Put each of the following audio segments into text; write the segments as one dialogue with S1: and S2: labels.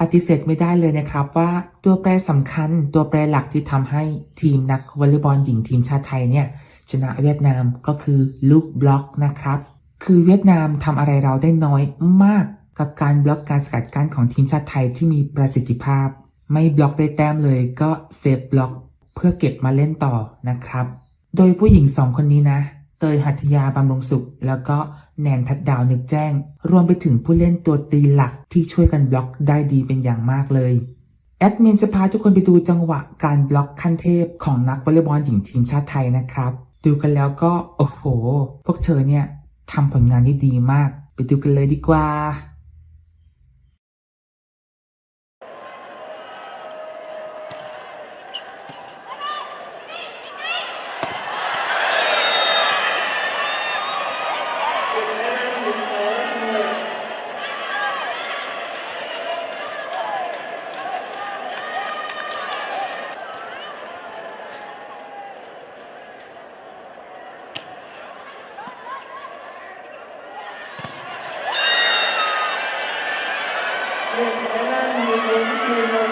S1: ปฏิเสธไม่ได้เลยนะครับว่าตัวแปรสำคัญตัวแปรหลักที่ทำให้ทีมนักวอลเลย์บอลหญิงทีมชาติไทยเนี่ยชนะเวียดนามก็คือลูกบล็อกนะครับ คือเวียดนามทำอะไรเราได้น้อยมากกับการบล็อกการสกัดกั้นของทีมชาติไทยที่มีประสิทธิภาพ ไม่บล็อกได้แต้มเลยก็เซฟบล็อกเพื่อเก็บมาเล่นต่อนะครับ โดยผู้หญิงสองคนนี้นะ เตยหัตถยาบำรุงสุข แล้วก็ แนนทัดดาวนึกแจ้ง รวมไปถึงผู้เล่นตัวตีหลักที่ช่วยกันบล็อกได้ดีเป็นอย่างมากเลย แอดมินจะพาทุกคนไปดูจังหวะการบล็อกขั้นเทพของนักวอลเลย์บอลหญิงทีมชาติไทยนะครับ ดูกันแล้วก็ โอ้โห พวกเธอเนี่ยทำผลงานได้ดีมาก ไปดูกันเลยดีกว่า đội Thái Lan 14 11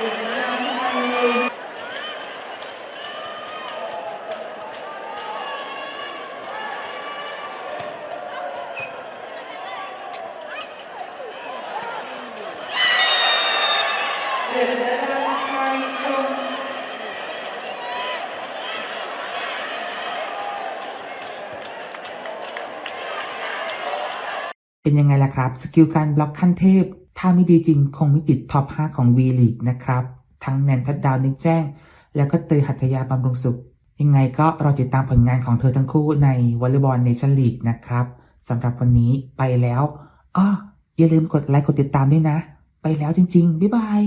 S1: Việt Nam 20 เป็นยังไงล่ะครับ สกิลการบล็อกขั้นเทพ ถ้าไม่ดีจริงคงไม่ติดท็อป 5 ของ V League นะครับ ทั้งแนนทัดดาวนึกแจ้ง แล้วก็เตยหัตถยาบำรุงสุข ยังไงก็รอติดตามผลงานของเธอทั้งคู่ในวอลเลย์บอลเนชั่นลีกนะครับสำหรับวันนี้ไปแล้วอ้ออย่าลืมกดไลค์กดติดตามด้วยนะ ไปแล้วจริง ๆ บ๊ายบาย